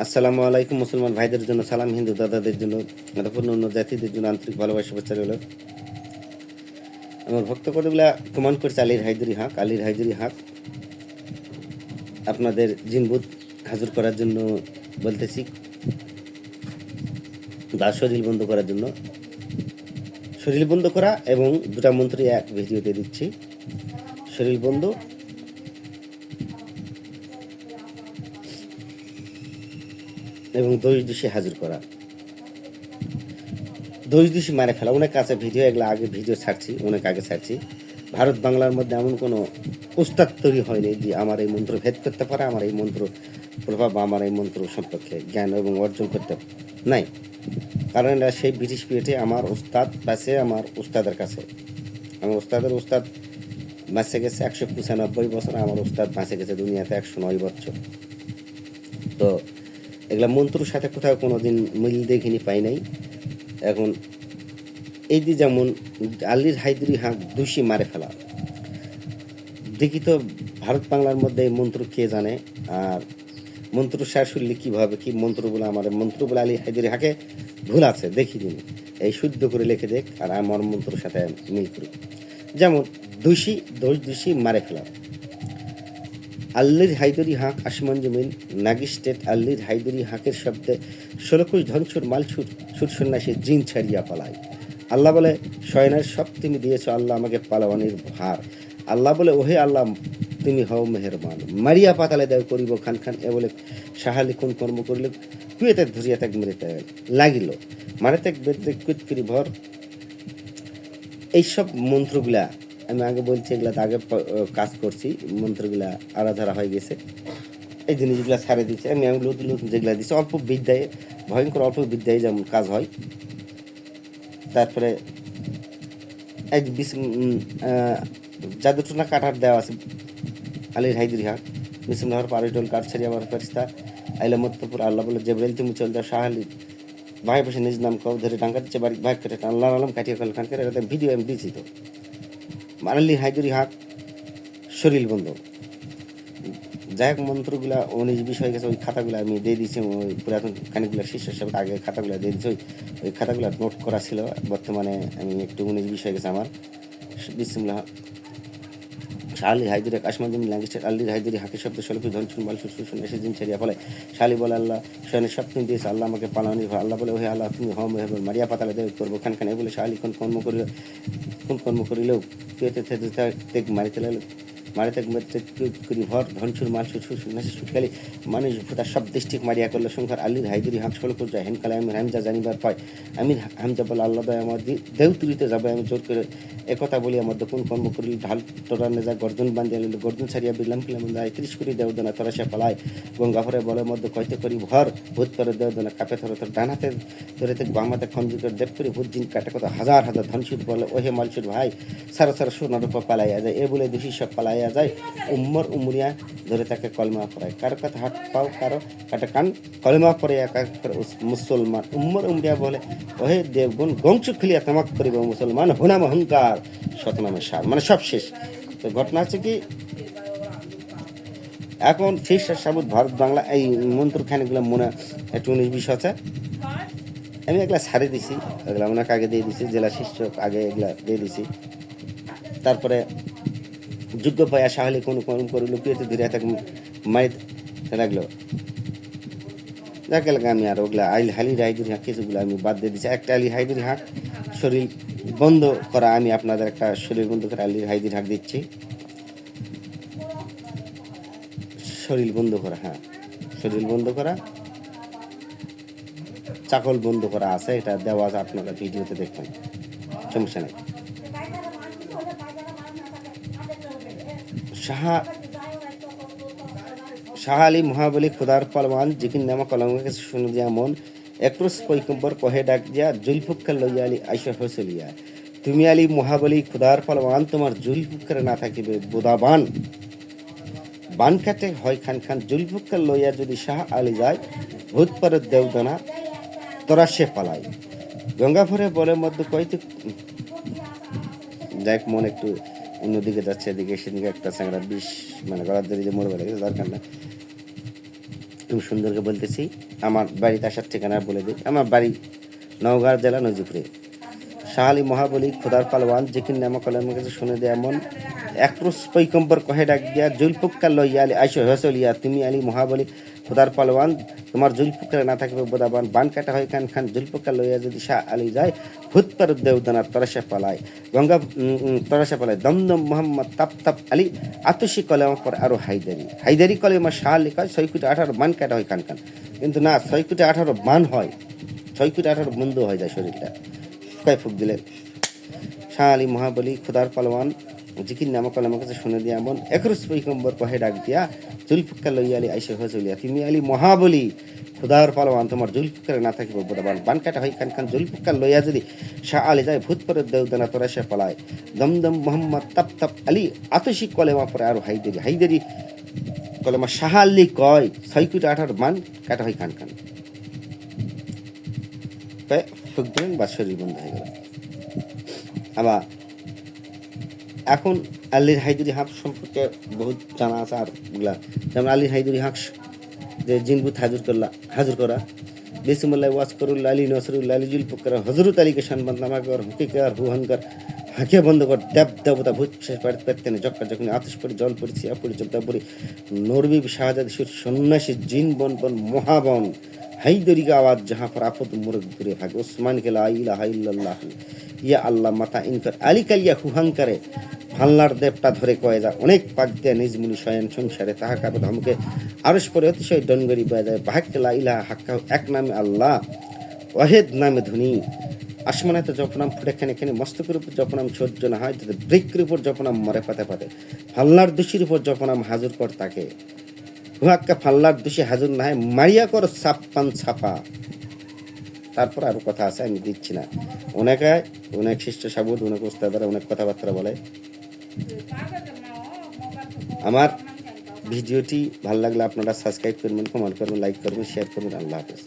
আসসালামু আলাইকুম, মুসলমান ভাইদের জন্য, সালাম হিন্দু দাদাদের জন্য অতপূর্ণ অন্য জাতিদের জন্য আন্তরিক ভালোবাসা, শুভেচ্ছা রইল। আমার ভক্ত কতগুলা কমান করছে আলীর হায়দুরি হাঁক, আলীর হায়দুরি হাঁক। আপনাদের জিনবুত হাজির করার জন্য বলতেছি বা শরীর বন্ধ করার জন্য। শরীর বন্ধ করা এবং দুটা মন্ত্রী এক ভিডিওতে দিচ্ছি। শরীর বন্ধ এবং দোষ দোষী হাজির করা। দোষ দোষী মারে ফেলা অনেক আছে ভিডিও, এগুলো আগে ভিডিও ছাড়ছি, অনেক আগে ছাড়ছি। ভারত বাংলার মধ্যে এমন কোনো উস্তাদ তৈরি হয়নি যে আমার এই মন্ত্র ভেদ করতে পারে, আমার এই মন্ত্র প্রভাব, আমার এই মন্ত্র সম্পর্কে জ্ঞান এবং অর্জন করতে নাই। কারণ এটা সেই ব্রিটিশ পিরিয়ডে আমার উস্তাদ পাশে আমার উস্তাদের কাছে। আমার উস্তাদের উস্তাদ বাঁচে গেছে একশো পঁচানব্বই বছর, আমার উস্তাদ বাঁচে গেছে দুনিয়াতে একশো নয় বছর। তো এগুলা মন্ত্রর সাথে কোথাও কোনো দিন মিল দেখিনি, পাই নাই। এখন এই যে যেমন আল্লির হাইদুরি হাঁক দোষী মারে ফেলা, দেখি তো ভারত বাংলার মধ্যে এই মন্ত্র কে জানে, আর মন্ত্র সার কীভাবে, কী মন্ত্র বলে আমার মন্ত্র বলে আলী হাইদুরি হাঁকে ভুল আছে, দেখি দিন। এই শুদ্ধ করে লিখে দেখ, আর আমার মন্ত্রর সাথে মিল করি। যেমন দোষী, দোষ দোষী মারে ফেলা। আল্লির হাইদরি হাঁক আসমান জমিন নাগি স্টেট আল্লির হায়দরি হাঁকের শব্দে ষোলকুশ ধনসুর মালছুর সুর সন্ন্যাসী জিন ছাড়িয়া পালায়। আল্লাহ বলে, শয়নের সব তুমি দিয়েছ, আল্লাহ আমাকে পালাওয়ানির ভার। আল্লাহ বলে, ওহে আল্লাহ, তুমি হও মেহরবান। মারিয়া পাতালে দেয় করিব খান খান, এ বলে, সাহালি কোন কর্ম করিলে কুয়েতে ধরিয়া তাক মেরিতে লাগিল। মারে তাক বেদে কুত ভর। এইসব মন্ত্রগুলা আমি আগে বলছি এগুলা আগে কাজ করছি মন্ত্রগুলা আরাধারা হয়ে গেছে। এই জিনিসগুলা ছাড়ে দিচ্ছে। আমি আমি নতুন নতুন যেগুলা দিচ্ছি অল্প বিদ্যায় ভয়ঙ্কর অল্প বিদ্যায় যেমন কাজ হয়। তারপরে এক বিশ আহ, জাদুটনা কাঠার দেওয়া আছে আলীর হাইদির হাক মিসিম নহর পারিটল কাঠছাড়ি আমার ফেরিস্তা আইলা মত্তপুর আল্লাহ বলে জেবরাইল তুমি চল যাও শাহ আলী ভাই বসে নিজ নাম কাউ ধরে ডাঙ্গা দিচ্ছে বাড়ি ভাই কেটে আল্লাহ আলম কাটিয়ে ফেল খান ভিডিও আমি দিয়েছি তো। মারালি হাইজুরি হাত, শরীর বন্ধ। যাই হোক, মন্ত্রগুলা, উনিশ বিষয় গেছে, ওই খাতাগুলো আমি দিয়ে দিয়েছি, ওই পুরাতন খানিকগুলো শিষ্য হিসাবে আগে খাতাগুলো দিয়ে দিয়েছি, ওই ওই খাতাগুলো নোট করা ছিল। বর্তমানে আমি একটু উনিশ বিষয় হয়ে গেছে আমার। বিসমুল্লাহ। শালি হাইদুরে কাশমাদিনী ল্যাঙ্গেস্টার আল্লি হাইদুরি হাকি শব্দ সলফি ধন শুন বাল শুন এসে দিন ছেড়িয়া ফলে শালি বলে আল্লাহ শয়নের সব তুমি দিয়েছে, আল্লাহ আমাকে পালানি আল্লাহ বলে, ওহে আল্লাহ, তুমি হম হেব মারিয়া পাতালে দেব করব, খান খান। বলে শালি কোন কর্ম করিল কোন কর্ম করিলেও পেতে তেক মারিতে লাগল। মারিতে করি ভর ধনসুর মাল সুসুর সুনাসি সুটকালি মানুষ ভূতা সব দৃষ্টিক মারিয়া করল। সংখ্যার আল্লির হাইদুরি হাঁক ষোলো করে যায় হেনকালে আমি হামজা জানিবার পাই আমি হামজা বলে, আল্লাহ দয় আমার দেউ তুলিতে যাবে। আমি জোর করে একথা বলি আমার কোন কর্ম করিল? ঢাল তোরানে যা গর্জন বান্ধিয়া লিল গর্জন ছাড়িয়া বিলাম ফিলাম যায় ত্রিশ কোটি দেও দেনা তোরা সে পালায়। গঙ্গাভরে বলের মধ্যে কইতে করি? ভর, ভূত করে দেও দেনা কাপে ধরে তোর ডান হাতে ধরে থেকে বাম হাতে খঞ্জি করে দেব করে। ভূত জিন কাটে কত হাজার হাজার ধনসুদ বলে, ওহে মালসুদ ভাই, সারা সারা সোনা রূপা পালাইয়া যায়। এ বলে দোষী সব পালাইয়া যায় উম্মর উমরিয়া ধরে তাকে কলমা পড়ায় কারও কথা হাত পাও কারও? কাটা কান কলমা পড়ে একা মুসলমান। উম্মর উমরিয়া বলে, ওহে দেবগুণ, গংসু খুলিয়া তামাক করিব, মুসলমান হুনাম অহংকার। শতনামে সার। মানে সব শেষ। তো ঘটনা আছে কি? এখন শেষ সাবুত ভারত বাংলা এই মন্ত্রখানিগুলো মনে একটু উনিশ বিশ আছে। আমি এগুলা ছাড়ে দিছি এগুলা ওনাকে আগে দিয়ে দিছি, জেলা শিক্ষক আগে এগুলা দিয়ে দিছি। তারপরে যোগ্য পায়া সাহলে কোনো কর্ম করিল পিয়েতে ধরে তাকে মারিতে লাগল যাকে লাগে আমি আর ওগুলা আইল হালি হাইদুরি হাঁক কিছুগুলো আমি বাদ দিয়ে দিচ্ছি একটা আলি হাইদুরি হাঁক শরীর বন্ধ করা আমি আপনাদের একটা শরীর বন্ধ করে আলি হাইদুরি হাঁক দিচ্ছি। শরীর বন্ধ করা হ্যাঁ। শরীর বন্ধ করা, চাকল বন্ধ করা আছে, এটা দেওয়া আছে আপনারা ভিডিওতে দেখবেন। সমস্যা নেই। শাহা শাহ আলী মহাবলী খুদার পালওয়ান জিকিন নামা কলঙ্কে শুনে দিয়া মন একরস পৈকম্বর কহে ডাক দিয়া জুলফুক্কা লইয়া আলী আইসা হসলিয়া তুমি আলী মহাবলী খুদার পালওয়ান তোমার জুলফুক্কারে না থাকিবে বোদাবান বান কাটে হয় খান খান জুলফুক্কা লইয়া যদি শাহ আলী যায়, ভূত পরে দেওদানা তোরা সে পালায়। গঙ্গাভরে বলে মধ্যে যাই হোক মন একটু অন্যদিকে যাচ্ছে, এদিকে সেদিকে একটা স্যাংরা বিষ মানে গলার ধরে যে মরবে লাগে দরকার না একদম সুন্দরকে বলতেছি, আমার বাড়িতে আসার ঠিকানা বলে দিই। আমার বাড়ি নওগাঁ জেলা নজিপুরে। শাহ আলী মহাবলী, খোদার পালওয়ান যেকিন নামা কলামের কাছে শুনে দেয় এমন একরুস পৈকম্বর কহে ডাক দিয়া জুলপুক্কা লইয়া আলী আইসো হসলিয়া তুমি আলী মহাবলী খোদার পালওয়ান তোমার জুলপুক্কা না থাকবে বোদাবান বান কাটা হয় খান খান জুলপুক্কা লইয়া যদি শাহ আলী যায়, ভূত পার দেওদানার তরাসা পালায়, গঙ্গা তরাসা পালায়। দমদম মোহাম্মদ তাপ তাপ আলী, আতসি কলেমা পর আরও হাইদারি হাইদারি কলেমা শাহ আলী কয়, ছয় কোটি আঠারো বান কাটা হয় খান খান। কিন্তু না, ছয় কোটি আঠারো বান হয়, ছয় কোটি আঠারো বন্ধ হয়ে যায় শরীরটা। কয় ফুক দিলে? শাহ আলী মহাবলী, খুদার পালওয়ান জিকির নামক আমার কাছে শুনে দিয়া এমন একরস পৈকম্বর কহে ডাক দিয়া জুলফুক্কা লইয়া আলি আইসে হয়ে চলিয়া তুমি আলি মহাবলী খুদার পালওয়ান তোমার জুলফুক্কারে না থাকিব বোদাবান বান কাটা হয় খান খান জুলফুক্কা লইয়া যদি শাহ আলি যায় ভূত পরে দেওদানা তোরা সে পালায় দমদম মোহাম্মদ তাপ তাপ আলী আতসি কলেমা পরে আরও হাইদেরি হাইদেরি কলেমা শাহ আলি কয়, ছয় কোটি আঠার মান কাটা হয় খান খান কয় ফুক বা শরীর বন্ধ হয়ে গেল। আবার এখন আলীর হাইদুরি হাঁক সম্পর্কে বহুত জানা আছে আরগুলা যেমন আলীর হাইদুরি হাঁক যে জিনবুত হাজুর করলা হাজুর করা। বিসমুল্লাহ ওয়াজ করুল্লা আলী নসরুল্লা আলী জুল পুকার হজরত আলীকে সম্মান নামা কর হুকিকার হুহঙ্কার হাঁকে বন্ধ কর দেব দেবতা ভূত শেষ পেতে জক্কা যখন আতস পড়ি জল পড়ি সিয়া পড়ি জব্দা পড়ি নরবি শাহজাদ সন্ন্যাসী, জিন, বন বন, মহাবন। হাইদরি আওয়াজ যাহা আপদ মুরগ দূরে ভাগে ওসমান কে লা ইলাহা ইল্লাল্লাহ। ইয়া আল্লাহ মাতা ইনকার আলী কালিয়া হুহাঙ্কারে ফাল্লার দেবটা ধরে কয়ে যা, অনেক পাক দিয়ে নিজ মুনি শয়ন সংসারে তাহা কাবে ধমকে। আরস পরে অতিশয় ডনগরি বয়ে যায়, বাহাক্কে লা ইলাহা হাক্কা এক নামে আল্লাহ, ওয়াহেদ নামে ধনী। আসমানাতে জপনাম ফুটে খানে খানে, মস্তকের উপর জপনাম সহ্য না হয় বৃক্ষের উপর জপনাম মরে পাতে পাতে। ফাল্লার দোষীর উপর জপনাম হাজুর কর তাকে। হুহাক্কা ফাল্লার দোষী হাজুর না হয় মারিয়া কর ছাপ্পান ছাপা। তারপর আরও কথা আছে, আমি দিচ্ছি না। অনেকে, অনেক শিষ্ট সাবুদ, অনেক ওস্তাদারা অনেক কথাবার্তা বলে। আমার ভিডিওটি ভালো লাগলে আপনারা সাবস্ক্রাইব করবেন কমেন্ট করবেন লাইক করবেন শেয়ার করবেন, আল্লাহ হাফেজ।